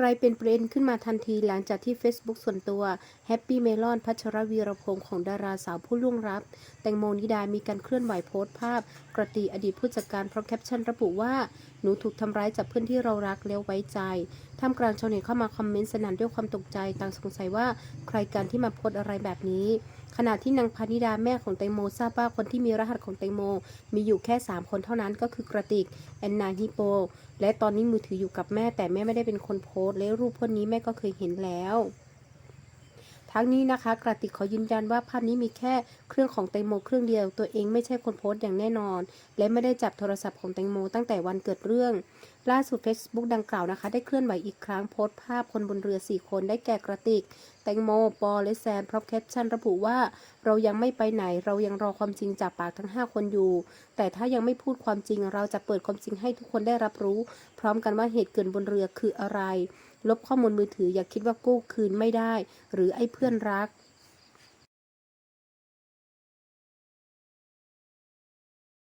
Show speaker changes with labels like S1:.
S1: กลายเป็นประเด็นขึ้นมาทันทีหลังจากที่ Facebook ส่วนตัว Happy Melon พัชรวีรพงศ์ของดาราสาวผู้ล่วงลับ แตงโมนิดามีการเคลื่อนไหวโพสต์ภาพ กระติอดีตผู้จัดการพร้อมแคปชั่นระบุว่า หนูถูกทำร้ายจากเพื่อนที่เรารักแล้วไว้ใจท่ามกลางชาวเน็ตเข้ามาคอมเมนต์สนั่นด้วยความตกใจต่างสงสัยว่าใครกันที่มาโพสต์อะไรแบบนี้ ขณะที่นางพานิดาแม่ของแตงโมทราบว่าคนที่มีรหัสของแตงโม มีอยู่แค่ 3 คนเท่านั้นก็คือกระติกแอนนาฮิโป และตอนนี้มือถืออยู่กับแม่แต่แม่ไม่ได้เป็นคนโพสต์และรูปพวกนี้แม่ก็เคยเห็นแล้ว ทั้งนี้นะคะ กระติกขอยืนยันว่าภาพนี้มีแค่เครื่องของแตงโมเครื่องเดียว ตัวเองไม่ใช่คนโพสต์อย่างแน่นอน และไม่ได้จับโทรศัพท์ของแตงโมตั้งแต่วันเกิดเรื่อง ล่าสุด Facebook ดังกล่าวนะคะ ได้เคลื่อนไหวอีกครั้งโพสต์ภาพคนบนเรือ 4 คนได้แก่กระติก แตงโม ปอ และแซมพร้อมแคปชั่นระบุว่า เรายังไม่ไปไหนเรายังรอความจริงจากปากทั้ง 5 คนอยู่ แต่ถ้ายังไม่พูดความจริงเราจะเปิดความจริงให้ทุกคนได้รับรู้ พร้อมกันว่าเหตุเกิดบนเรือคืออะไร ลบข้อมูลมือถืออย่าคิดว่ากู้คืนไม่ได้ หรือไอ้เพื่อนรัก